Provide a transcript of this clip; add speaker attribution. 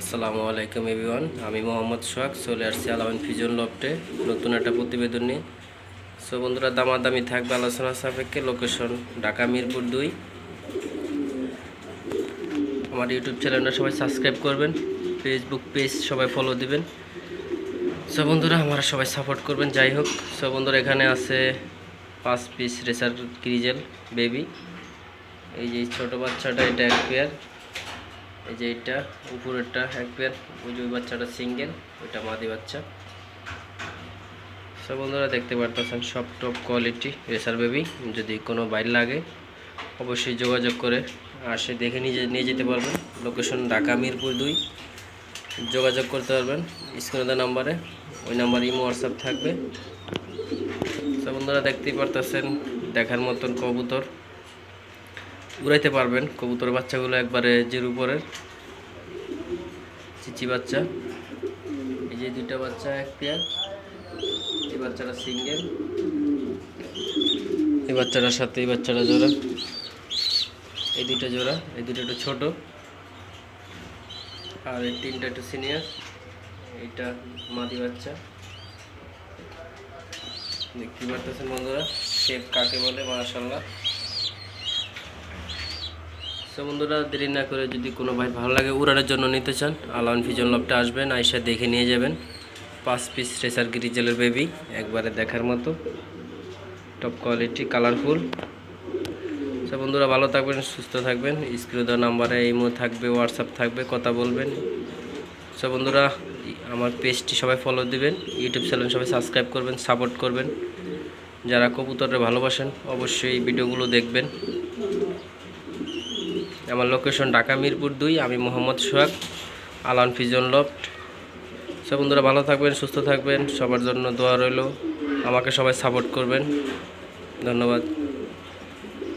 Speaker 1: আসসালামু আলাইকুম এভিওয়ান আমি মোহাম্মদ সোহাগ, চলে আসছি আলামিন ফিজন লফটে নতুন একটা প্রতিবেদন নিয়ে। সো বন্ধুরা, দামাদামি থাকবে, আলোচনা সাপেক্ষে লোকেশন ঢাকা মিরপুর দুই। আমার ইউটিউব চ্যানেলটা সবাই সাবস্ক্রাইব করবেন ফেসবুক পেজ সবাই ফলো দিবেন। সো বন্ধুরা, আমরা সবাই সাপোর্ট করবেন, যাই হোক। সো বন্ধুরা, এখানে আছে পাঁচ পিস রেসার ক্রিজেল বেবি এই যে ছোটো বাচ্চাটা, এটা এক পেয়ার এই যে এটা উপরেরটা এক পেয়ার ওই যে ওই বাচ্চাটা সিঙ্গেল ওইটা মাদি বাচ্চা। সব বন্ধুরা দেখতে পারতেছেন, সব টপ কোয়ালিটি রেসার বেবি যদি কোনো বাইর লাগে, অবশ্যই যোগাযোগ করে আসে, দেখে নিয়ে নিয়ে যেতে পারবেন। লোকেশন ঢাকা মিরপুর দুই, যোগাযোগ করতে পারবেন, স্ক্রিনে দেওয়া নাম্বারে, ওই নাম্বারে ইমো, হোয়াটসঅ্যাপ থাকবে। সব বন্ধুরা দেখতেই পারতেছেন, দেখার মতন কবুতর। উড়াইতে পারবেন। কবুতর বাচ্চাগুলো একবারে জের উপরের চিচি বাচ্চা। এই যে দুইটা বাচ্চা, এক পেয়ার। এই বাচ্চাটা সিঙ্গেল। এই বাচ্চাটার সাথে, এই বাচ্চাটা জোড়া। এই দুইটা জোড়া, এই দুটো একটু ছোটো। আর এই তিনটা একটু সিনিয়র। এইটা মাদি বাচ্চা। দেখতে পারতেছেন বন্ধুরা শেপ কাকে বলে মাশাল্লাহ সো বন্ধুরা দেরি না করে যদি কোনো ভাই ভালো লাগে উড়ানোর জন্য নিতে চান, আলাউন ফিজন লবটা আসবেন, আইসা দেখে নিয়ে যাবেন। পাঁচ পিস রেসার গ্রিজেলের বেবি একবারে দেখার মতো। টপ কোয়ালিটি কালারফুল সো বন্ধুরা, ভালো থাকবেন, সুস্থ থাকবেন। স্ক্রিনে দেওয়া নাম্বারে ইমো থাকবে হোয়াটসঅ্যাপ থাকবে, কথা বলবেন। সো বন্ধুরা আমার পেজটি সবাই ফলো দিবেন ইউটিউব চ্যানেল সবাই সাবস্ক্রাইব করবেন সাপোর্ট করবেন। যারা কবুতরে ভালোবাসেন, অবশ্যই ভিডিওগুলো দেখবেন। আমার লোকেশন ঢাকা মিরপুর দুই, আমি মোহাম্মদ সোহাগ, আলান ফিজন লফট সব বন্ধুরা, ভালো থাকবেন, সুস্থ থাকবেন, সবার জন্য দোয়া রইল। আমাকে সবাই সাপোর্ট করবেন। ধন্যবাদ।